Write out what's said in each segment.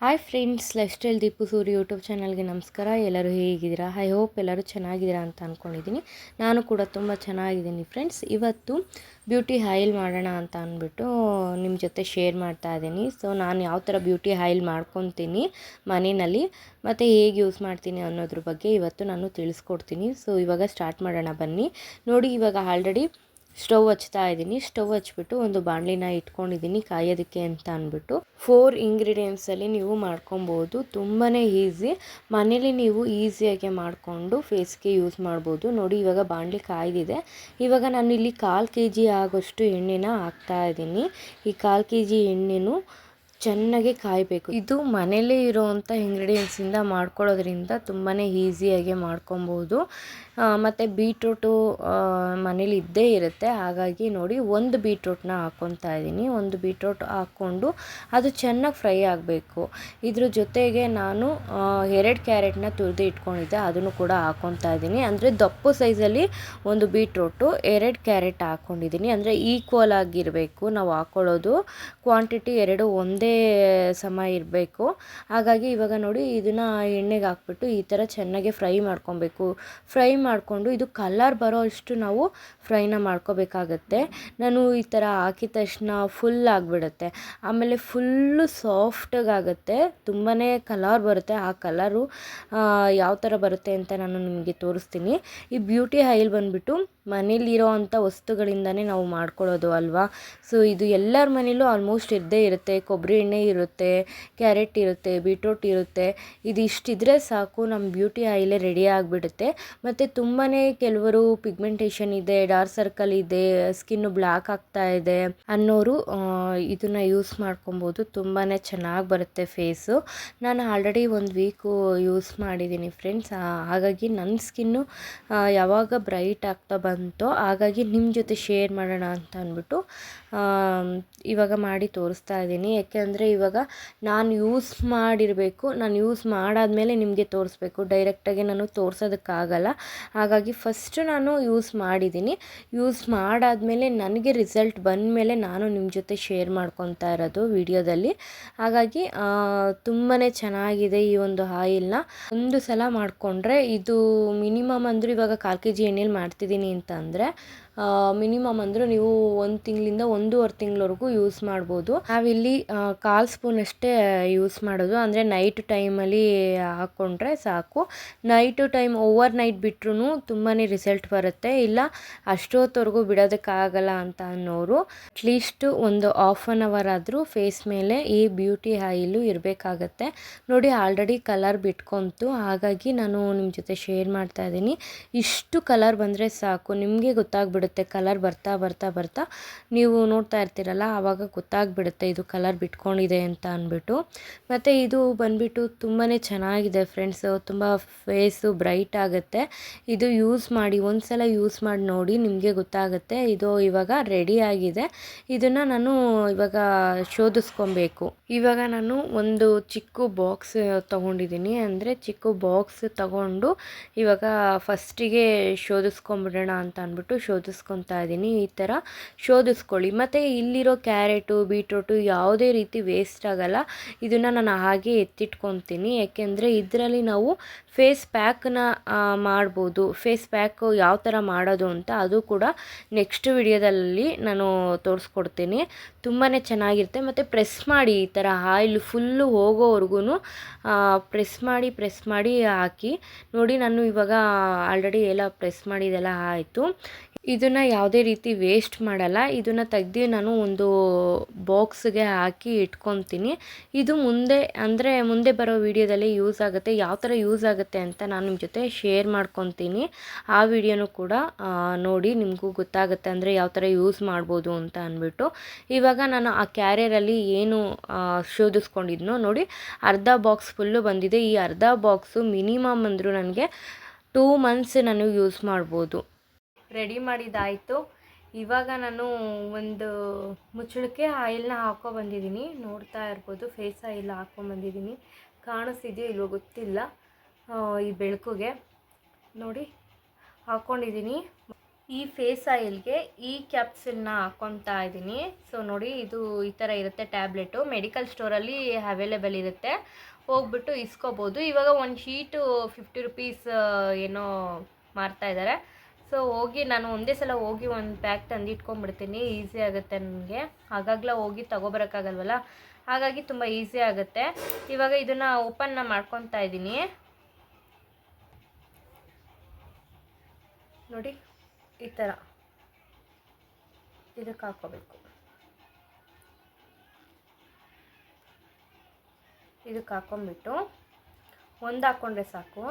Hi friends lifestyle Deepu Suri YouTube ಚಾನಲ್ಗೆ ನಮಸ್ಕಾರ. ಎಲ್ಲರೂ ಹೇಗಿದ್ದೀರಾ? ಐ ಹೋಪ್ ಎಲ್ಲರೂ ಚೆನ್ನಾಗಿದ್ದೀರಾ ಅಂತ ಅಂದ್ಕೊಂಡಿದ್ದೀನಿ ನಾನು ಕೂಡ ತುಂಬ ಚೆನ್ನಾಗಿದ್ದೀನಿ ಫ್ರೆಂಡ್ಸ್ ಇವತ್ತು ಬ್ಯೂಟಿ ಆಯಿಲ್ ಮಾಡೋಣ ಅಂತ ಅಂದ್ಬಿಟ್ಟು ನಿಮ್ಮ ಜೊತೆ ಶೇರ್ ಮಾಡ್ತಾ ಇದ್ದೀನಿ. ಸೊ ನಾನು ಯಾವ ಥರ ಬ್ಯೂಟಿ ಆಯಿಲ್ ಮಾಡ್ಕೊತೀನಿ ಮನೆಯಲ್ಲಿ, ಮತ್ತು ಹೇಗೆ ಯೂಸ್ ಮಾಡ್ತೀನಿ ಅನ್ನೋದ್ರ ಬಗ್ಗೆ ಇವತ್ತು ನಾನು ತಿಳಿಸ್ಕೊಡ್ತೀನಿ. ಸೊ ಇವಾಗ ಸ್ಟಾರ್ಟ್ ಮಾಡೋಣ ಬನ್ನಿ. ನೋಡಿ, ಇವಾಗ ಆಲ್ರೆಡಿ ಸ್ಟವ್ ಹಚ್ತಾ ಇದ್ದೀನಿ. ಸ್ಟವ್ ಹಚ್ಬಿಟ್ಟು ಒಂದು ಬಾಣಲಿನ ಇಟ್ಕೊಂಡಿದ್ದೀನಿ ಕಾಯೋದಕ್ಕೆ ಅಂತ ಅಂದ್ಬಿಟ್ಟು. ಫೋರ್ ಇಂಗ್ರೀಡಿಯೆಂಟ್ಸಲ್ಲಿ ನೀವು ಮಾಡ್ಕೊಬೋದು. ತುಂಬಾ ಈಸಿ ಮನೇಲಿ ನೀವು ಈಸಿಯಾಗಿ ಮಾಡಿಕೊಂಡು ಫೇಸ್ಗೆ ಯೂಸ್ ಮಾಡ್ಬೋದು. ನೋಡಿ, ಇವಾಗ ಬಾಣಲಿ ಕಾಯ್ದಿದೆ. ಇವಾಗ ನಾನು ಇಲ್ಲಿ ಕಾಲು ಕೆ ಜಿ ಆಗೋಷ್ಟು ಎಣ್ಣೆನ ಹಾಕ್ತಾ ಇದ್ದೀನಿ. ಈ ಕಾಲು ಕೆ ಜಿ ಎಣ್ಣೆನೂ ಚೆನ್ನಾಗಿ ಕಾಯಬೇಕು. ಇದು ಮನೇಲೇ ಇರೋವಂಥ ಇಂಗ್ರೀಡಿಯೆಂಟ್ಸಿಂದ ಮಾಡ್ಕೊಳ್ಳೋದ್ರಿಂದ ತುಂಬಾ ಈಸಿಯಾಗಿ ಮಾಡ್ಕೊಬೋದು. ಮತ್ತು ಬೀಟ್ರೂಟು ಮನೇಲಿ ಇದ್ದೇ ಇರುತ್ತೆ. ಹಾಗಾಗಿ ನೋಡಿ, ಒಂದು ಬೀಟ್ರೂಟ್ನ ಹಾಕ್ಕೊತಾ ಇದ್ದೀನಿ. ಒಂದು ಬೀಟ್ರೂಟ್ ಹಾಕ್ಕೊಂಡು ಅದು ಚೆನ್ನಾಗಿ ಫ್ರೈ ಆಗಬೇಕು. ಇದ್ರ ಜೊತೆಗೆ ನಾನು ಎರಡು ಕ್ಯಾರೆಟ್ನ ತುರಿದು ಇಟ್ಕೊಂಡಿದ್ದೆ. ಅದನ್ನು ಕೂಡ ಹಾಕ್ಕೊತಾ ಇದ್ದೀನಿ. ಅಂದರೆ ದಪ್ಪು ಸೈಜಲ್ಲಿ ಒಂದು ಬೀಟ್ರೂಟು, ಎರಡು ಕ್ಯಾರೆಟ್ ಹಾಕ್ಕೊಂಡಿದ್ದೀನಿ ಅಂದರೆ ಈಕ್ವಲ್ ಆಗಿರಬೇಕು. ನಾವು ಹಾಕ್ಕೊಳ್ಳೋದು ಕ್ವಾಂಟಿಟಿ ಎರಡು ಒಂದೇ ಸಮ ಇರಬೇಕು. ಹಾಗಾಗಿ ಇವಾಗ ನೋಡಿ, ಇದನ್ನು ಎಣ್ಣೆಗೆ ಹಾಕ್ಬಿಟ್ಟು ಈ ಥರ ಚೆನ್ನಾಗಿ ಫ್ರೈ ಮಾಡ್ಕೊಬೇಕು ಫ್ರೈ ಮಾಡಿಕೊಂಡು ಇದು ಕಲರ್ ಬರೋ ಅಷ್ಟು ನಾವು ಫ್ರೈನ ಮಾಡ್ಕೋಬೇಕಾಗತ್ತೆ. ನಾನು ಈ ಥರ ಹಾಕಿದ ತಕ್ಷಣ ಫುಲ್ ಆಗಿಬಿಡುತ್ತೆ. ಆಮೇಲೆ ಫುಲ್ಲು ಸಾಫ್ಟಾಗುತ್ತೆ ತುಂಬಾ ಕಲರ್ ಬರುತ್ತೆ. ಆ ಕಲರು ಯಾವ ಥರ ಬರುತ್ತೆ ಅಂತ ನಾನು ನಿಮಗೆ ತೋರಿಸ್ತೀನಿ. ಈ ಬ್ಯೂಟಿ ಹೈಲ್ ಬಂದುಬಿಟ್ಟು ಮನೇಲಿರೋ ಅಂಥ ವಸ್ತುಗಳಿಂದನೇ ನಾವು ಮಾಡ್ಕೊಳ್ಳೋದು ಅಲ್ವಾ? ಸೊ ಇದು ಎಲ್ಲರ ಮನೇಲೂ ಆಲ್ಮೋಸ್ಟ್ ಇದ್ದೇ ಇರುತ್ತೆ. ಕೊಬ್ಬರಿ ಎಣ್ಣೆ ಇರುತ್ತೆ, ಕ್ಯಾರೆಟ್ ಇರುತ್ತೆ ಬೀಟ್ರೂಟ್ ಇರುತ್ತೆ. ಇದು ಇಷ್ಟಿದ್ರೆ ಸಾಕು ನಮ್ಮ ಬ್ಯೂಟಿ ಆಯಿಲೇ ರೆಡಿ ಆಗಿಬಿಡುತ್ತೆ. ಮತ್ತು ತುಂಬಾ ಕೆಲವರು ಪಿಗ್ಮೆಂಟೇಷನ್ ಇದೆ ಡಾರ್ಕ್ ಸರ್ಕಲ್ ಇದೆ ಸ್ಕಿನ್ನು ಬ್ಲ್ಯಾಕ್ ಆಗ್ತಾ ಇದೆ ಅನ್ನೋರು ಇದನ್ನು ಯೂಸ್ ಮಾಡ್ಕೊಬೋದು. ತುಂಬಾ ಚೆನ್ನಾಗಿ ಬರುತ್ತೆ ಫೇಸು ನಾನು ಆಲ್ರೆಡಿ ಒಂದು ವೀಕು ಯೂಸ್ ಮಾಡಿದ್ದೀನಿ ಫ್ರೆಂಡ್ಸ್ ಹಾಗಾಗಿ ನನ್ನ ಸ್ಕಿನ್ನು ಯಾವಾಗ ಬ್ರೈಟ್ ಆಗ್ತಾ ಬಂತೋ ಹಾಗಾಗಿ ನಿಮ್ಮ ಜೊತೆ ಶೇರ್ ಮಾಡೋಣ ಅಂತ ಅಂದ್ಬಿಟ್ಟು ಇವಾಗ ಮಾಡಿ ತೋರಿಸ್ತಾ ಇದ್ದೀನಿ. ಯಾಕೆಂದರೆ ಇವಾಗ ನಾನು ಯೂಸ್ ಮಾಡಿರಬೇಕು, ನಾನು ಯೂಸ್ ಮಾಡಾದಮೇಲೆ ನಿಮಗೆ ತೋರಿಸ್ಬೇಕು. ಡೈರೆಕ್ಟಾಗಿ ನಾನು ತೋರಿಸೋದಕ್ಕಾಗಲ್ಲ. ಹಾಗಾಗಿ ಫಸ್ಟು ನಾನು ಯೂಸ್ ಮಾಡಿದ್ದೀನಿ. ಯೂಸ್ ಮಾಡಾದಮೇಲೆ ನನಗೆ ರಿಸಲ್ಟ್ ಬಂದಮೇಲೆ ನಾನು ನಿಮ್ಮ ಜೊತೆ ಶೇರ್ ಮಾಡ್ಕೊತಾ ಇರೋದು ವಿಡಿಯೋದಲ್ಲಿ ಹಾಗಾಗಿ ತುಂಬಾ ಚೆನ್ನಾಗಿದೆ ಈ ಒಂದು ಆಯಿಲ್ನ. ಒಂದು ಸಲ ಮಾಡಿಕೊಂಡ್ರೆ ಇದು ಮಿನಿಮಮ್ ಅಂದರೂ ಇವಾಗ ಕಾಲು ಕೆ ಜಿ ಎಣ್ಣೆಲಿ ಮಾಡ್ತಿದ್ದೀನಿ ಅಂತ ಅಂದರೆ ಮಿನಿಮಮ್ ಅಂದರೂ ನೀವು ಒಂದು ತಿಂಗಳಿಂದ ಒಂದೂವರೆ ತಿಂಗಳವರೆಗೂ ಯೂಸ್ ಮಾಡ್ಬೋದು. ನಾವಿಲ್ಲಿ ಕಾಲು ಸ್ಪೂನ್ ಅಷ್ಟೇ ಯೂಸ್ ಮಾಡೋದು. ಅಂದರೆ ನೈಟ್ ಟೈಮಲ್ಲಿ ಹಾಕ್ಕೊಂಡ್ರೆ ಸಾಕು. ನೈಟು ಟೈಮ್ ಓವರ್ ನೈಟ್ ಬಿಟ್ರೂ ತುಂಬಾ ರಿಸಲ್ಟ್ ಬರುತ್ತೆ. ಇಲ್ಲ, ಅಷ್ಟೊತ್ತವರೆಗೂ ಬಿಡೋದಕ್ಕಾಗಲ್ಲ ಅಂತ ಅನ್ನೋರು ಅಟ್ಲೀಸ್ಟ್ ಒಂದು ಆಫ್ ಆನ್ ಅವರ್ ಆದರೂ ಫೇಸ್ ಮೇಲೆ ಈ ಬ್ಯೂಟಿ ಆಯಿಲು ಇರಬೇಕಾಗತ್ತೆ. ನೋಡಿ ಆಲ್ರೆಡಿ ಕಲರ್ ಬಿಟ್ಕೊಂತು. ಹಾಗಾಗಿ ನಾನು ನಿಮ್ಮ ಜೊತೆ ಶೇರ್ ಮಾಡ್ತಾ ಇದ್ದೀನಿ. ಇಷ್ಟು ಕಲರ್ ಬಂದರೆ ಸಾಕು. ನಿಮಗೆ ಗೊತ್ತಾಗ್ಬಿಡುತ್ತೆ. ಕಲರ್ ಬರ್ತಾ ಬರ್ತಾ ಬರ್ತಾ. ನೀವು ನೋಡ್ತಾ ಇರ್ತೀರಲ್ಲ, ಆವಾಗ ಗೊತ್ತಾಗ್ಬಿಡುತ್ತೆ ಇದು ಕಲರ್ ಬಿಟ್ಕೊಂಡಿದೆ ಅಂತ ಅಂದ್ಬಿಟ್ಟು. ಮತ್ತು ಇದು ಬಂದುಬಿಟ್ಟು ತುಂಬಾ ಚೆನ್ನಾಗಿದೆ ಫ್ರೆಂಡ್ಸ್ ತುಂಬ ಫೇಸು ಬ್ರೈಟ್ ಆಗುತ್ತೆ. ಇದು ಯೂಸ್ ಮಾಡಿ ಒಂದು ಸಲ ಯೂಸ್ ಮಾಡಿ ನೋಡಿ ನಿಮಗೆ ಗೊತ್ತಾಗುತ್ತೆ. ಇದು ಇವಾಗ ರೆಡಿ ಆಗಿದೆ. ಇದನ್ನು ನಾನು ಇವಾಗ ಶೋಧಿಸ್ಕೊಬೇಕು. ಇವಾಗ ನಾನು ಒಂದು ಚಿಕ್ಕ ಬಾಕ್ಸ್ ತೊಗೊಂಡಿದ್ದೀನಿ. ಅಂದರೆ ಚಿಕ್ಕ ಬಾಕ್ಸ್ ತಗೊಂಡು ಇವಾಗ ಫಸ್ಟಿಗೆ ಶೋಧಿಸ್ಕೊಂಬಿಡೋಣ ಅಂತ ಅಂದ್ಬಿಟ್ಟು ಶೋಧಿಸ್ಕೊತಾ ಇದ್ದೀನಿ, ಈ ಥರ ಶೋಧಿಸ್ಕೊಳ್ಳಿ. ಮತ್ತು ಇಲ್ಲಿರೋ ಕ್ಯಾರೆಟು, ಬೀಟ್ರೂಟು ಯಾವುದೇ ರೀತಿ ವೇಸ್ಟ್ ಆಗಲ್ಲ. ಇದನ್ನು ನಾನು ಹಾಗೆ ಎತ್ತಿಟ್ಕೊತೀನಿ. ಯಾಕೆಂದರೆ ಇದರಲ್ಲಿ ನಾವು ಫೇಸ್ ಪ್ಯಾಕನ್ನ ಮಾಡ್ಬೋದು. ಫೇಸ್ ಪ್ಯಾಕು ಯಾವ ಥರ ಮಾಡೋದು ಅಂತ ಅದು ಕೂಡ ನೆಕ್ಸ್ಟ್ ವಿಡಿಯೋದಲ್ಲಿ ನಾನು ತೋರಿಸ್ಕೊಡ್ತೀನಿ. ತುಂಬಾ ಚೆನ್ನಾಗಿರುತ್ತೆ. ಮತ್ತು ಪ್ರೆಸ್ ಮಾಡಿ ಈ ಥರ ಆಯಿಲ್ ಫುಲ್ಲು ಹೋಗೋವರೆಗೂ ಪ್ರೆಸ್ ಮಾಡಿ ಪ್ರೆಸ್ ಮಾಡಿ ಹಾಕಿ. ನೋಡಿ, ನಾನು ಇವಾಗ ಆಲ್ರೆಡಿ ಎಲ್ಲ ಪ್ರೆಸ್ ಮಾಡಿದೆಲ್ಲ ಆಯಿತು. ಇದನ್ನು ಯಾವುದೇ ರೀತಿ ವೇಸ್ಟ್ ಮಾಡಲ್ಲ. ಇದನ್ನು ತೆಗ್ದು ನಾನು ಒಂದು ಬಾಕ್ಸ್ಗೆ ಹಾಕಿ ಇಟ್ಕೊತೀನಿ. ಇದು ಮುಂದೆ, ಅಂದರೆ ಮುಂದೆ ಬರೋ ವಿಡಿಯೋದಲ್ಲಿ ಯೂಸ್ ಆಗುತ್ತೆ. ಯಾವ ಥರ ಯೂಸ್ ಆಗುತ್ತೆ ಅಂತ ನಾನು ನಿಮ್ಮ ಜೊತೆ ಶೇರ್ ಮಾಡ್ಕೊತೀನಿ. ಆ ವಿಡಿಯೋನೂ ಕೂಡ ನೋಡಿ ನಿಮಗೂ ಗೊತ್ತಾಗುತ್ತೆ ಅಂದರೆ ಯಾವ ಥರ ಯೂಸ್ ಮಾಡ್ಬೋದು ಅಂತ ಅಂದ್ಬಿಟ್ಟು. ಇವಾಗ ನಾನು ಆ ಕ್ಯಾರಿಯರಲ್ಲಿ ಏನು ಶೋಧಿಸ್ಕೊಂಡಿದ್ನೋ ನೋಡಿ, ಅರ್ಧ ಬಾಕ್ಸ್ ಫುಲ್ಲು ಬಂದಿದೆ. ಈ ಅರ್ಧ ಬಾಕ್ಸು ಮಿನಿಮಮ್ ಅಂದರೂ ನನಗೆ ಟೂ ಮಂತ್ಸ್ ನಾನು ಯೂಸ್ ಮಾಡ್ಬೋದು. ರೆಡಿ ಮಾಡಿದ್ದಾಯಿತು. ಇವಾಗ ನಾನು ಒಂದು ಮುಚ್ಚಳಕ್ಕೆ ಆಯಿಲ್ನ ಹಾಕೋ ಬಂದಿದ್ದೀನಿ. ನೋಡ್ತಾ ಇರ್ಬೋದು ಫೇಸ್ ಆಯಿಲ್ ಹಾಕ್ಕೊಂಬಂದಿದ್ದೀನಿ ಕಾಣಿಸ್ತಿದೆಯೋ ಇಲ್ವೋ ಗೊತ್ತಿಲ್ಲ. ಈ ಬೆಳಕಿಗೆ ನೋಡಿ ಹಾಕ್ಕೊಂಡಿದ್ದೀನಿ ಈ ಫೇಸ್ ಆಯಿಲ್ಗೆ ಈ ಕ್ಯಾಪ್ಸಲ್ನ ಹಾಕ್ಕೊತಾ ಇದ್ದೀನಿ. ಸೊ ನೋಡಿ ಇದು ಈ ಥರ ಇರುತ್ತೆ ಟ್ಯಾಬ್ಲೆಟು. ಮೆಡಿಕಲ್ ಸ್ಟೋರಲ್ಲಿ ಅವೈಲೇಬಲ್ ಇರುತ್ತೆ. ಹೋಗ್ಬಿಟ್ಟು ಇಸ್ಕೋಬೋದು. ಇವಾಗ ಒಂದು ಶೀಟು ಫಿಫ್ಟಿ ರುಪೀಸ್ ಏನೋ ಮಾರ್ತಾ ಇದ್ದಾರೆ. ಸೊ ಹೋಗಿ ನಾನು ಒಂದೇ ಸಲ ಹೋಗಿ ಒಂದು ಪ್ಯಾಕ್ ತಂದು ಇಟ್ಕೊಂಡ್ಬಿಡ್ತೀನಿ. ಈಸಿ ಆಗುತ್ತೆ ನನಗೆ. ಆಗಾಗಲೇ ಹೋಗಿ ತೊಗೊಬರೋಕ್ಕಾಗಲ್ವಲ್ಲ? ಹಾಗಾಗಿ ತುಂಬ ಈಸಿ ಆಗುತ್ತೆ. ಇವಾಗ ಇದನ್ನು ಓಪನ್ನ ಮಾಡ್ಕೊತಾ ಇದ್ದೀನಿ. ನೋಡಿ, ಈ ಥರ. ಇದಕ್ಕೆ ಹಾಕೋಬೇಕು ಇದಕ್ಕೆ ಹಾಕೊಂಡ್ಬಿಟ್ಟು ಒಂದು ಹಾಕ್ಕೊಂಡ್ರೆ ಸಾಕು.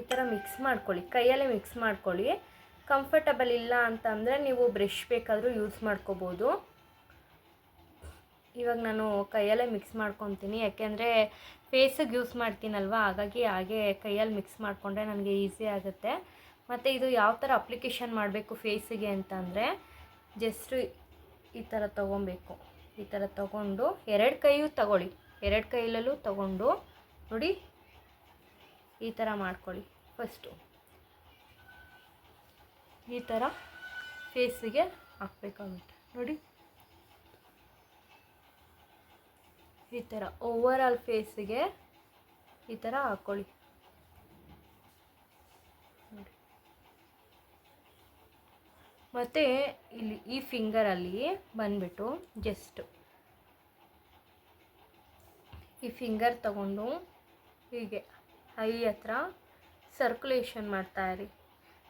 ಈ ಥರ ಮಿಕ್ಸ್ ಮಾಡ್ಕೊಳ್ಳಿ, ಕೈಯಲ್ಲೇ ಮಿಕ್ಸ್ ಮಾಡ್ಕೊಳ್ಳಿ. ಕಂಫರ್ಟಬಲ್ ಇಲ್ಲ ಅಂತಂದರೆ ನೀವು ಬ್ರಷ್ ಬೇಕಾದರೂ ಯೂಸ್ ಮಾಡ್ಕೋಬೋದು. ಇವಾಗ ನಾನು ಕೈಯಲ್ಲೇ ಮಿಕ್ಸ್ ಮಾಡ್ಕೊತೀನಿ, ಯಾಕೆಂದರೆ ಫೇಸಿಗೆ ಯೂಸ್ ಮಾಡ್ತೀನಲ್ವ? ಹಾಗಾಗಿ ಹಾಗೆ ಕೈಯಲ್ಲಿ ಮಿಕ್ಸ್ ಮಾಡಿಕೊಂಡ್ರೆ ನನಗೆ ಈಸಿ ಆಗುತ್ತೆ. ಮತ್ತು ಇದು ಯಾವ ಥರ ಅಪ್ಲಿಕೇಶನ್ ಮಾಡಬೇಕು ಫೇಸಿಗೆ ಅಂತಂದರೆ ಜಸ್ಟು ಈ ಥರ ತೊಗೊಬೇಕು. ಈ ಥರ ತೊಗೊಂಡು ಎರಡು ಕೈಯೂ ತಗೊಳ್ಳಿ. ಎರಡು ಕೈಯಲ್ಲೂ ತಗೊಂಡು ನೋಡಿ, ಈ ಥರ ಮಾಡ್ಕೊಳ್ಳಿ ಫಸ್ಟು ಈ ಥರ ಫೇಸಿಗೆ ಹಾಕ್ಬೇಕಾಗುತ್ತೆ. ನೋಡಿ. ಈ ಥರ ಓವರ್ ಆಲ್ ಫೇಸಿಗೆ ಈ ಥರ ಹಾಕ್ಕೊಳ್ಳಿ. ಮತ್ತು ಇಲ್ಲಿ ಈ ಫಿಂಗರಲ್ಲಿ ಬಂದ್ಬಿಟ್ಟು ಜಸ್ಟ್ ಈ ಫಿಂಗರ್ ತಗೊಂಡು ಹೀಗೆ ಐ ಹತ್ರ ಸರ್ಕ್ಯುಲೇಷನ್ ಮಾಡ್ತಾ ಇರಿ.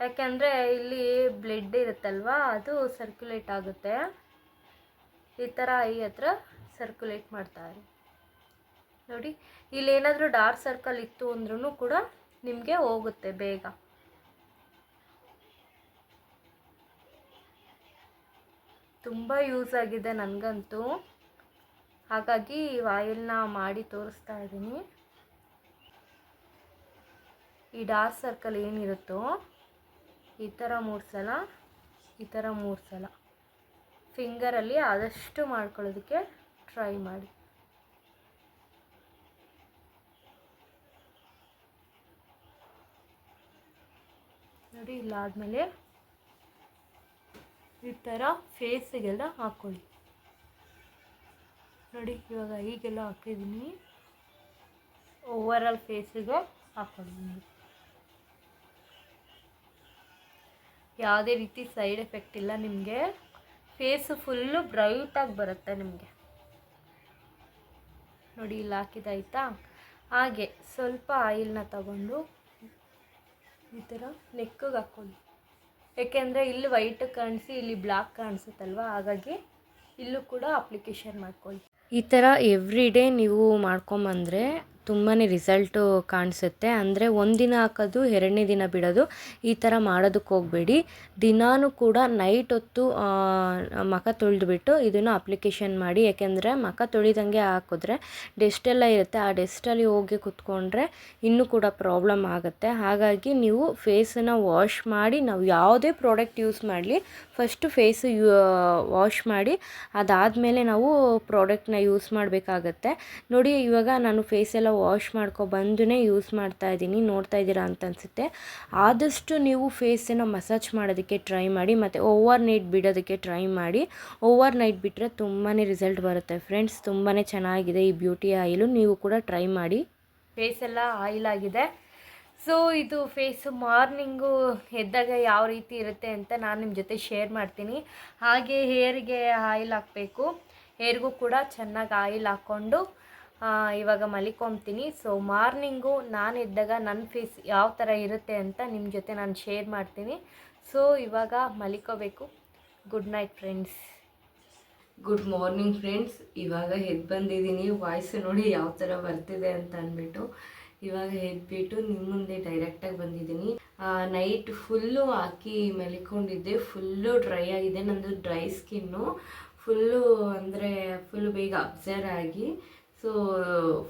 ಯಾಕೆಂದರೆ ಇಲ್ಲಿ ಬ್ಲಡ್ ಇರುತ್ತಲ್ವ, ಅದು ಸರ್ಕ್ಯುಲೇಟ್ ಆಗುತ್ತೆ. ಈ ಥರ ಐ ಹತ್ರ ಸರ್ಕ್ಯುಲೇಟ್ ಮಾಡ್ತಾ ಇರಿ. ನೋಡಿ, ಇಲ್ಲೇನಾದರೂ ಡಾರ್ಕ್ ಸರ್ಕಲ್ ಇತ್ತು ಅಂದ್ರೂ ಕೂಡ ನಿಮಗೆ ಹೋಗುತ್ತೆ ಬೇಗ. ತುಂಬ ಯೂಸ್ ಆಗಿದೆ ನನಗಂತೂ. ಹಾಗಾಗಿ ಆಯಿಲ್ನ ಮಾಡಿ ತೋರಿಸ್ತಾ ಇದ್ದೀನಿ. ಈ ಡಾರ್ಕ್ ಸರ್ಕಲ್ ಏನಿರುತ್ತೋ ಈ ಥರ ಮೂರು ಸಲ, ಈ ಥರ ಮೂರು ಸಲ. ಫಿಂಗರಲ್ಲಿ ಆದಷ್ಟು ಮಾಡ್ಕೊಳ್ಳೋದಕ್ಕೆ ಟ್ರೈ ಮಾಡಿ. ನೋಡಿ ಇಲ್ಲಾದಮೇಲೆ ಈ ಥರ ಫೇಸಿಗೆಲ್ಲ ಹಾಕ್ಕೊಳ್ಳಿ ನೋಡಿ, ಇವಾಗ ಈಗೆಲ್ಲ ಹಾಕಿದ್ದೀನಿ ಓವರ್ ಆಲ್ ಫೇಸಿಗೆ ಹಾಕ್ಕೊಳ್ಳಿ ಯಾವುದೇ ರೀತಿ ಸೈಡ್ ಎಫೆಕ್ಟ್ ಇಲ್ಲ ನಿಮಗೆ. ಫೇಸು ಫುಲ್ಲು ಬ್ರೈಟಾಗಿ ಬರುತ್ತೆ ನಿಮಗೆ. ನೋಡಿ, ಇಲ್ಲಿ ಹಾಕಿದಾಯ್ತಾ ಹಾಗೆ ಸ್ವಲ್ಪ ಆಯಿಲ್ನ ತಗೊಂಡು ಈ ಥರ ನೆಕ್ಕಿಗೆ ಹಾಕ್ಕೊಳ್ಳಿ ಏಕೆಂದರೆ ಇಲ್ಲಿ ವೈಟ್ ಕಾಣಿಸಿ, ಇಲ್ಲಿ ಬ್ಲ್ಯಾಕ್ ಕಾಣಿಸುತ್ತಲ್ವ? ಹಾಗಾಗಿ ಇಲ್ಲೂ ಕೂಡ ಅಪ್ಲಿಕೇಶನ್ ಮಾಡ್ಕೊಳ್ಳಿ. ಈ ಥರ ಎವ್ರಿ ಡೇ ನೀವು ಮಾಡ್ಕೊಂಬಂದರೆ ತುಂಬಾ ರಿಸಲ್ಟು ಕಾಣಿಸುತ್ತೆ. ಅಂದರೆ ಒಂದಿನ ಹಾಕೋದು, ಎರಡನೇ ದಿನ ಬಿಡೋದು, ಈ ಥರ ಮಾಡೋದಕ್ಕೆ ಹೋಗಬೇಡಿ. ದಿನಾನೂ ಕೂಡ ನೈಟ್ ಹೊತ್ತು ಮಖ ತೊಳೆದುಬಿಟ್ಟು ಇದನ್ನು ಅಪ್ಲಿಕೇಶನ್ ಮಾಡಿ. ಯಾಕೆಂದರೆ ಮಖ ತೊಳಿದಂಗೆ ಹಾಕಿದ್ರೆ ಡೆಸ್ಟೆಲ್ಲ ಇರುತ್ತೆ. ಆ ಡೆಸ್ಟಲ್ಲಿ ಹೋಗಿ ಕುತ್ಕೊಂಡ್ರೆ ಇನ್ನೂ ಕೂಡ ಪ್ರಾಬ್ಲಮ್ ಆಗುತ್ತೆ. ಹಾಗಾಗಿ ನೀವು ಫೇಸನ್ನು ವಾಶ್ ಮಾಡಿ, ನಾವು ಯಾವುದೇ ಪ್ರಾಡಕ್ಟ್ ಯೂಸ್ ಮಾಡಲಿ ಫಸ್ಟು ಫೇಸ್ ವಾಶ್ ಮಾಡಿ, ಅದಾದಮೇಲೆ ನಾವು ಪ್ರಾಡಕ್ಟ್ನ ಯೂಸ್ ಮಾಡಬೇಕಾಗತ್ತೆ. ನೋಡಿ, ಇವಾಗ ನಾನು ಫೇಸೆಲ್ಲ ವಾಶ್ ಮಾಡ್ಕೊ ಬಂದೇ ಯೂಸ್ ಮಾಡ್ತಾ ಇದ್ದೀನಿ, ನೋಡ್ತಾ ಇದ್ದೀರಾ ಅಂತ ಅನಿಸುತ್ತೆ. ಆದಷ್ಟು ನೀವು ಫೇಸನ್ನು ಮಸಾಜ್ ಮಾಡೋದಕ್ಕೆ ಟ್ರೈ ಮಾಡಿ, ಮತ್ತು ಓವರ್ ನೈಟ್ ಬಿಡೋದಕ್ಕೆ ಟ್ರೈ ಮಾಡಿ. ಓವರ್ ನೈಟ್ ಬಿಟ್ಟರೆ ತುಂಬಾ ರಿಸಲ್ಟ್ ಬರುತ್ತೆ ಫ್ರೆಂಡ್ಸ್ ತುಂಬಾ ಚೆನ್ನಾಗಿದೆ ಈ ಬ್ಯೂಟಿ ಆಯಿಲು ನೀವು ಕೂಡ ಟ್ರೈ ಮಾಡಿ. ಫೇಸ್ ಎಲ್ಲ ಆಯಿಲ್ ಆಗಿದೆ. ಸೊ ಇದು ಫೇಸು ಮಾರ್ನಿಂಗು ಎದ್ದಾಗ ಯಾವ ರೀತಿ ಇರುತ್ತೆ ಅಂತ ನಾನು ನಿಮ್ಮ ಜೊತೆ ಶೇರ್ ಮಾಡ್ತೀನಿ. ಹಾಗೆ ಹೇರಿಗೆ ಆಯಿಲ್ ಹಾಕಬೇಕು. ಹೇರ್ಗೂ ಕೂಡ ಚೆನ್ನಾಗಿ ಆಯಿಲ್ ಹಾಕ್ಕೊಂಡು ಇವಾಗ ಮಲಿಕೊಂತೀನಿ. ಸೊ ಮಾರ್ನಿಂಗು ನಾನು ಇದ್ದಾಗ ನನ್ನ ಫೇಸ್ ಯಾವ ಥರ ಇರುತ್ತೆ ಅಂತ ನಿಮ್ಮ ಜೊತೆ ನಾನು ಶೇರ್ ಮಾಡ್ತೀನಿ. ಸೊ ಇವಾಗ ಮಲಿಕೋಬೇಕು. Good night friends good morning friends ಇವಾಗ ಎದ್ದು ಬಂದಿದ್ದೀನಿ. ವಾಯ್ಸ್ ನೋಡಿ ಯಾವ ಥರ ಬರ್ತಿದೆ ಅಂತ ಅಂದ್ಬಿಟ್ಟು. ಇವಾಗ ಎದ್ಬಿಟ್ಟು ನಿಮ್ಮ ಮುಂದೆ ಡೈರೆಕ್ಟಾಗಿ ಬಂದಿದ್ದೀನಿ. ನೈಟ್ ಫುಲ್ಲು ಹಾಕಿ ಮಲಿಕೊಂಡಿದ್ದೆ. ಫುಲ್ಲು ಡ್ರೈ ಆಗಿದೆ. ನಂದು ಡ್ರೈ ಸ್ಕಿನ್ನು ಫುಲ್ಲು ಅಂದರೆ ಫುಲ್ ಬೇಗ ಅಬ್ಸರ್ವ್ ಆಗಿ ಸೊ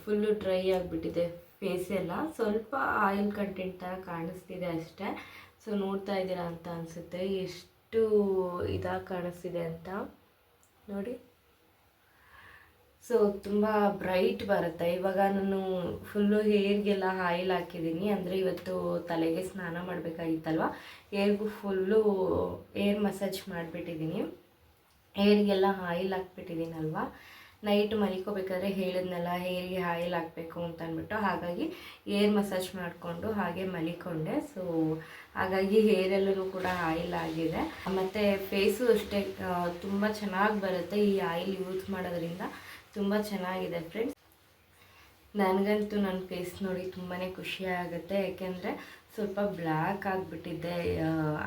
ಫುಲ್ಲು ಡ್ರೈ ಆಗಿಬಿಟ್ಟಿದೆ ಫೇಸ್ ಎಲ್ಲ. ಸ್ವಲ್ಪ ಆಯಿಲ್ ಕಂಟೆಂಟ್ ಥರ ಕಾಣಿಸ್ತಿದೆ ಅಷ್ಟೇ. ಸೊ ನೋಡ್ತಾ ಇದ್ದೀರಾ ಅಂತ ಅನಿಸುತ್ತೆ. ಎಷ್ಟು ಇದಾಗಿ ಕಾಣಿಸ್ತಿದೆ ಅಂತ. ನೋಡಿ. ಸೊ ತುಂಬ ಬ್ರೈಟ್ ಬರುತ್ತೆ. ಇವಾಗ ನಾನು ಫುಲ್ಲು ಹೇರ್ಗೆಲ್ಲ ಆಯಿಲ್ ಹಾಕಿದ್ದೀನಿ. ಅಂದರೆ ಇವತ್ತು ತಲೆಗೆ ಸ್ನಾನ ಮಾಡಬೇಕಾಗಿತ್ತಲ್ವ? ಹೇರ್ಗೂ ಫುಲ್ಲು ಏರ್ ಮಸಾಜ್ ಮಾಡಿಬಿಟ್ಟಿದ್ದೀನಿ. ಹೇರ್ಗೆಲ್ಲ ಆಯಿಲ್ ಹಾಕ್ಬಿಟ್ಟಿದ್ದೀನಲ್ವ? ನೈಟ್ ಮಲಿಕೋಬೇಕಾದ್ರೆ ಹೇಳಿದ್ನಲ್ಲ ಹೇರಿಗೆ ಆಯಿಲ್ ಹಾಕಬೇಕು ಅಂತ ಅಂದ್ಬಿಟ್ಟು ಹಾಗಾಗಿ ಏರ್ ಮಸಾಜ್ ಮಾಡಿಕೊಂಡು ಹಾಗೆ ಮಲಿಕೊಂಡೆ. ಸೊ ಹಾಗಾಗಿ ಹೇರೆಲ್ಲೂ ಕೂಡ ಆಯಿಲ್ ಆಗಿದೆ. ಮತ್ತು ಫೇಸು ಅಷ್ಟೇ ತುಂಬ ಚೆನ್ನಾಗಿ ಬರುತ್ತೆ ಈ ಆಯಿಲ್ ಯೂಸ್ ಮಾಡೋದ್ರಿಂದ. ತುಂಬ ಚೆನ್ನಾಗಿದೆ ಫ್ರೆಂಡ್ಸ್. ನನಗಂತೂ ನನ್ನ ಫೇಸ್ ನೋಡಿ ತುಂಬಾ ಖುಷಿ ಆಗುತ್ತೆ. ಯಾಕೆಂದರೆ ಸ್ವಲ್ಪ ಬ್ಲ್ಯಾಕ್ ಆಗಿಬಿಟ್ಟಿದ್ದೆ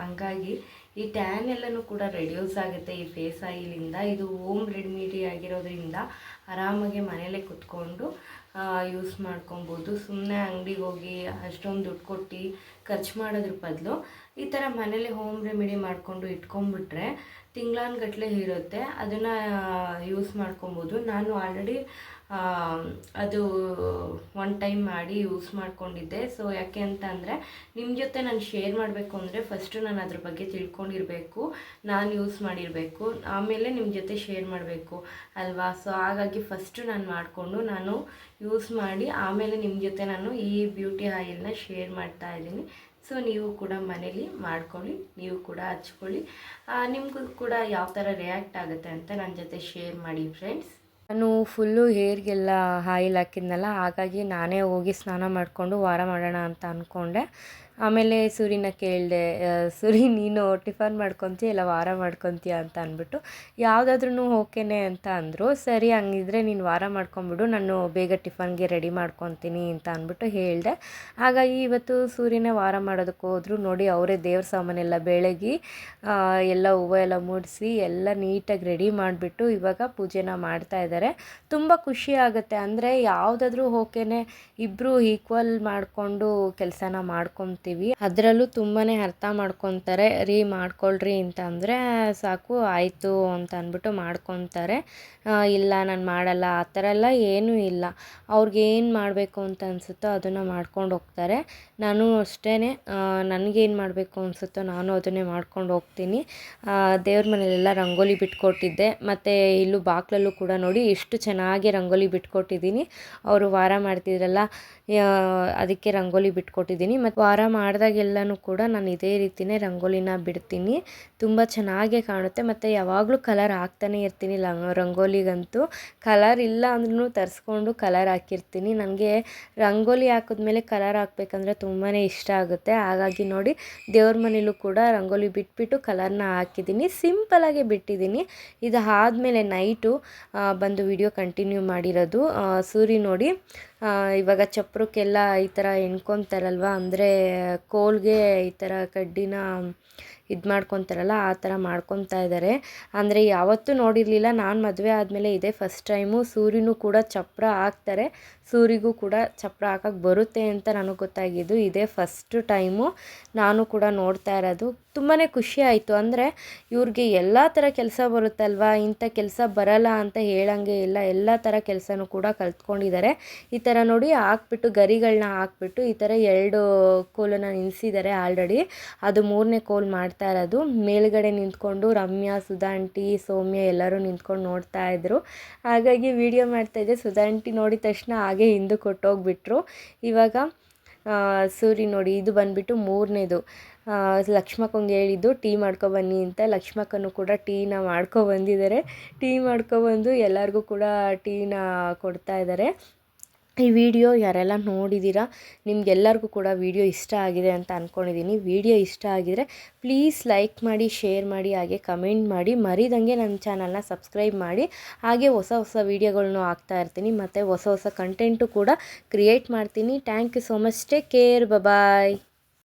ಹಂಗಾಗಿ ಈ ಟ್ಯಾನ್ ಎಲ್ಲನೂ ಕೂಡ ರೆಡ್ಯೂಸ್ ಆಗುತ್ತೆ. ಈ ಫೇಸ್ ಆಯಿಲಿಂದ ಇದು ಹೋಮ್ ರೆಮಿಡಿ ಆಗಿರೋದ್ರಿಂದ ಆರಾಮಾಗಿ ಮನೇಲೆ ಕುತ್ಕೊಂಡು ಯೂಸ್ ಮಾಡ್ಕೊಬೋದು. ಸುಮ್ಮನೆ ಅಂಗಡಿಗೆ ಹೋಗಿ ಅಷ್ಟೊಂದು ದುಡ್ಡು ಕೊಟ್ಟು ಖರ್ಚು ಮಾಡೋದ್ರ ಬದಲು ಈ ಥರ ಮನೇಲಿ ಹೋಮ್ ರೆಮಿಡಿ ಮಾಡಿಕೊಂಡು ಇಟ್ಕೊಂಡ್ಬಿಟ್ರೆ ತಿಂಗ್ಳಾನ್ಗಟ್ಲೆ ಇರುತ್ತೆ. ಅದನ್ನು ಯೂಸ್ ಮಾಡ್ಕೊಬೋದು. ನಾನು ಆಲ್ರೆಡಿ ಅದು ಒನ್ ಟೈಮ್ ಮಾಡಿ ಯೂಸ್ ಮಾಡ್ಕೊಂಡಿದ್ದೆ. ಸೊ ಯಾಕೆ ಅಂತ ಅಂದರೆ ನಿಮ್ಮ ಜೊತೆ ನಾನು ಶೇರ್ ಮಾಡಬೇಕು ಅಂದರೆ ಫಸ್ಟು ನಾನು ಅದ್ರ ಬಗ್ಗೆ ತಿಳ್ಕೊಂಡಿರಬೇಕು, ನಾನು ಯೂಸ್ ಮಾಡಿರಬೇಕು, ಆಮೇಲೆ ನಿಮ್ಮ ಜೊತೆ ಶೇರ್ ಮಾಡಬೇಕು, ಅಲ್ವಾ? ಸೊ ಹಾಗಾಗಿ ಫಸ್ಟು ನಾನು ಮಾಡಿಕೊಂಡು ನಾನು ಯೂಸ್ ಮಾಡಿ, ಆಮೇಲೆ ನಿಮ್ಮ ಜೊತೆ ನಾನು ಈ ಬ್ಯೂಟಿ ಆಯಿಲ್ನ ಶೇರ್ ಮಾಡ್ತಾ ಇದ್ದೀನಿ. ಸೊ ನೀವು ಕೂಡ ಮನೇಲಿ ಮಾಡ್ಕೊಳ್ಳಿ, ನೀವು ಕೂಡ ಹಚ್ಕೊಳ್ಳಿ. ನಿಮಗೂ ಕೂಡ ಯಾವ ಥರ ರಿಯಾಕ್ಟ್ ಆಗುತ್ತೆ ಅಂತ ನನ್ನ ಜೊತೆ ಶೇರ್ ಮಾಡಿ ಫ್ರೆಂಡ್ಸ್ ನಾನು ಫುಲ್ಲು ಹೇರ್ಗೆಲ್ಲ ಆಯಿಲ್ ಹಾಕಿದ್ನಲ್ಲ ಹಾಗಾಗಿ ನಾನೇ ಹೋಗಿ ಸ್ನಾನ ಮಾಡಿಕೊಂಡು ವಾರ ಮಾಡೋಣ ಅಂತ ಅಂದ್ಕೊಂಡೆ ಆಮೇಲೆ ಸೂರಿನ ಕೇಳಿದೆ ಸೂರಿ ನೀನು ಟಿಫನ್ ಮಾಡ್ಕೊತೀಯ ಇಲ್ಲ ವಾರ ಮಾಡ್ಕೊತೀಯ ಅಂತ ಅಂದ್ಬಿಟ್ಟು ಯಾವುದಾದ್ರೂ ಓಕೆನೆ ಅಂತ ಅಂದರು, ಸರಿ ಹಂಗಿದ್ರೆ ನೀನು ವಾರ ಮಾಡ್ಕೊಂಬಿಡು, ನಾನು ಬೇಗ ಟಿಫನ್ಗೆ ರೆಡಿ ಮಾಡ್ಕೊತೀನಿ ಅಂತ ಅಂದ್ಬಿಟ್ಟು ಹೇಳಿದೆ. ಹಾಗಾಗಿ ಇವತ್ತು ಸೂರ್ಯನೇ ವಾರ ಮಾಡೋದಕ್ಕೆ ಹೋದ್ರು ನೋಡಿ ಅವರೇ ದೇವ್ರ ಸಾಮಾನೆಲ್ಲ ಬೆಳಗಿ ಎಲ್ಲ ಹೂವು ಎಲ್ಲ ಮೂಡಿಸಿ ಎಲ್ಲ ನೀಟಾಗಿ ರೆಡಿ ಮಾಡಿಬಿಟ್ಟು ಇವಾಗ ಪೂಜೆನ ಮಾಡ್ತಾ ಇದ್ದಾರೆ ತುಂಬ ಖುಷಿ ಆಗುತ್ತೆ. ಅಂದರೆ ಯಾವುದಾದ್ರೂ ಓಕೆನೆ ಇಬ್ಬರು ಈಕ್ವಲ್ ಮಾಡಿಕೊಂಡು ಕೆಲಸನ ಮಾಡ್ಕೊತ ಮಾಡ್ತೀವಿ. ಅದರಲ್ಲೂ ತುಂಬಾ ಅರ್ಥ ಮಾಡ್ಕೊತಾರೆ, ರೀ ಮಾಡ್ಕೊಳ್ರಿ ಅಂತ ಅಂದರೆ ಸಾಕು ಆಯಿತು ಅಂತ ಅಂದ್ಬಿಟ್ಟು ಮಾಡ್ಕೊತಾರೆ. ಇಲ್ಲ ನಾನು ಮಾಡಲ್ಲ, ಆ ಥರ ಎಲ್ಲ ಏನೂ ಇಲ್ಲ. ಅವ್ರಿಗೆ ಏನು ಮಾಡಬೇಕು ಅಂತ ಅನಿಸುತ್ತೋ ಅದನ್ನು ಮಾಡ್ಕೊಂಡು ಹೋಗ್ತಾರೆ. ನಾನು ಅಷ್ಟೇ ನನಗೇನು ಮಾಡಬೇಕು ಅನಿಸುತ್ತೋ ನಾನು ಅದನ್ನೇ ಮಾಡ್ಕೊಂಡು ಹೋಗ್ತೀನಿ. ದೇವ್ರ ಮನೆಯಲ್ಲೆಲ್ಲ ರಂಗೋಲಿ ಬಿಟ್ಕೊಟ್ಟಿದ್ದೆ. ಮತ್ತು ಇಲ್ಲೂ ಬಾಕ್ಲಲ್ಲೂ ಕೂಡ ನೋಡಿ ಎಷ್ಟು ಚೆನ್ನಾಗಿ ರಂಗೋಲಿ ಬಿಟ್ಕೊಟ್ಟಿದ್ದೀನಿ. ಅವರು ವಾರ ಮಾಡ್ತಿದ್ರಲ್ಲ ಅದಕ್ಕೆ ರಂಗೋಲಿ ಬಿಟ್ಕೊಟ್ಟಿದ್ದೀನಿ. ಮತ್ತು ವಾರ ಮಾಡಿದಾಗೆಲ್ಲನೂ ಕೂಡ ನಾನು ಇದೇ ರೀತಿಯೇ ರಂಗೋಲಿನ ಬಿಡ್ತೀನಿ. ತುಂಬ ಚೆನ್ನಾಗೇ ಕಾಣುತ್ತೆ. ಮತ್ತು ಯಾವಾಗಲೂ ಕಲರ್ ಹಾಕ್ತಾನೆ ಇರ್ತೀನಿ. ಲ, ರಂಗೋಲಿಗಂತೂ ಕಲರ್ ಇಲ್ಲ ಅಂದ್ರೂ ತರಿಸ್ಕೊಂಡು ಕಲರ್ ಹಾಕಿರ್ತೀನಿ. ನನಗೆ ರಂಗೋಲಿ ಹಾಕಿದ್ಮೇಲೆ ಕಲರ್ ಹಾಕ್ಬೇಕಂದ್ರೆ ತುಂಬಾ ಇಷ್ಟ ಆಗುತ್ತೆ. ಹಾಗಾಗಿ ನೋಡಿ, ದೇವ್ರ ಮನೇಲೂ ಕೂಡ ರಂಗೋಲಿ ಬಿಟ್ಬಿಟ್ಟು ಕಲರ್ನ ಹಾಕಿದ್ದೀನಿ. ಸಿಂಪಲಾಗೆ ಬಿಟ್ಟಿದ್ದೀನಿ. ಇದು ಆದಮೇಲೆ ನೈಟು ಬಂದು ವಿಡಿಯೋ ಕಂಟಿನ್ಯೂ ಮಾಡಿರೋದು. ಸೂರಿ ನೋಡಿ ಇವಾಗ ಚಪ್ರಕ್ಕೆಲ್ಲ ಈ ಥರ ಎಣ್ಕೊತಾರಲ್ವ, ಅಂದರೆ ಕೋಲ್ಗೆ ಈ ಥರ ಕಡ್ಡಿನ ಇದು ಮಾಡ್ಕೊತಾರಲ್ಲ, ಆ ಥರ ಮಾಡ್ಕೊತಾ ಇದ್ದಾರೆ ಅಂದರೆ ಯಾವತ್ತೂ ನೋಡಿರಲಿಲ್ಲ, ನಾನು ಮದುವೆ ಆದಮೇಲೆ ಇದೇ ಫಸ್ಟ್ ಟೈಮು ಸೂರ್ಯನೂ ಕೂಡ ಚಪ್ಪರ ಹಾಕ್ತಾರೆ. ಸೂರಿಗೂ ಕೂಡ ಚಪ್ರ ಹಾಕಕ್ಕೆ ಬರುತ್ತೆ ಅಂತ ನನಗೆ ಗೊತ್ತಾಗಿದ್ದು. ಇದೇ ಫಸ್ಟ್ ಟೈಮು ನಾನು ಕೂಡ ನೋಡ್ತಾ ಇರೋದು. ತುಂಬಾ ಖುಷಿ ಆಯಿತು. ಅಂದರೆ ಇವ್ರಿಗೆ ಎಲ್ಲ ಥರ ಕೆಲಸ ಬರುತ್ತಲ್ವ? ಇಂಥ ಕೆಲಸ ಬರಲ್ಲ ಅಂತ ಹೇಳಂಗೆ ಇಲ್ಲ. ಎಲ್ಲ ಥರ ಕೆಲಸನೂ ಕೂಡ ಕಲ್ತ್ಕೊಂಡಿದ್ದಾರೆ ಈ ಥರ ನೋಡಿ ಹಾಕ್ಬಿಟ್ಟು ಗರಿಗಳನ್ನ ಹಾಕ್ಬಿಟ್ಟು ಈ ಥರ ಎರಡು ಕೋಲನ್ನು ನಿಲ್ಲಿಸಿದ್ದಾರೆ ಆಲ್ರೆಡಿ ಅದು ಮೂರನೇ ಕೋಲ್ ಮಾಡ್ತಾ ಇರೋದು. ಮೇಲ್ಗಡೆ ನಿಂತ್ಕೊಂಡು ರಮ್ಯಾ ಸುಧಾಂಟಿ ಸೌಮ್ಯ ಎಲ್ಲರೂ ನಿಂತ್ಕೊಂಡು ನೋಡ್ತಾ ಇದ್ರು. ಹಾಗಾಗಿ ವಿಡಿಯೋ ಮಾಡ್ತಾಯಿದ್ದೆ ಸುಧಾಂಟಿ ನೋಡಿದ ತಕ್ಷಣ ಹಾಗೆ ಹಿಂದೆ ಕೊಟ್ಟೋಗ್ಬಿಟ್ರು. ಇವಾಗ ಸೂರಿ ನೋಡಿ, ಇದು ಬಂದ್ಬಿಟ್ಟು ಮೂರನೇದು. ಲಕ್ಷ್ಮಕ್ಕಂಗೆ ಹೇಳಿದ್ದು, ಟೀ ಮಾಡ್ಕೊಬನ್ನಿ ಅಂತ. ಲಕ್ಷ್ಮಕ್ಕನು ಕೂಡ ಟೀನ ಮಾಡ್ಕೊಬಂದಿದ್ದಾರೆ ಟೀ ಮಾಡ್ಕೊಬಂದು ಎಲ್ಲರಿಗೂ ಕೂಡ ಟೀನ ಕೊಡ್ತಾ ಇದ್ದಾರೆ. ಈ ವಿಡಿಯೋ ಯಾರೆಲ್ಲ ನೋಡಿದ್ದೀರಾ, ನಿಮ್ಗೆಲ್ಲರಿಗೂ ಕೂಡ ವಿಡಿಯೋ ಇಷ್ಟ ಆಗಿದೆ ಅಂತ ಅಂದ್ಕೊಂಡಿದ್ದೀನಿ ವಿಡಿಯೋ ಇಷ್ಟ ಆಗಿದರೆ ಪ್ಲೀಸ್ ಲೈಕ್ ಮಾಡಿ, ಶೇರ್ ಮಾಡಿ, ಹಾಗೆ ಕಮೆಂಟ್ ಮಾಡಿ. ಮರಿದಂಗೆ ನನ್ನ ಚಾನಲ್ನ ಸಬ್ಸ್ಕ್ರೈಬ್ ಮಾಡಿ. ಹಾಗೆ ಹೊಸ ಹೊಸ ವೀಡಿಯೋಗಳನ್ನು ಹಾಕ್ತಾ ಇರ್ತೀನಿ. ಮತ್ತು ಹೊಸ ಹೊಸ ಕಂಟೆಂಟು ಕೂಡ ಕ್ರಿಯೇಟ್ ಮಾಡ್ತೀನಿ. Thank you so much take care bye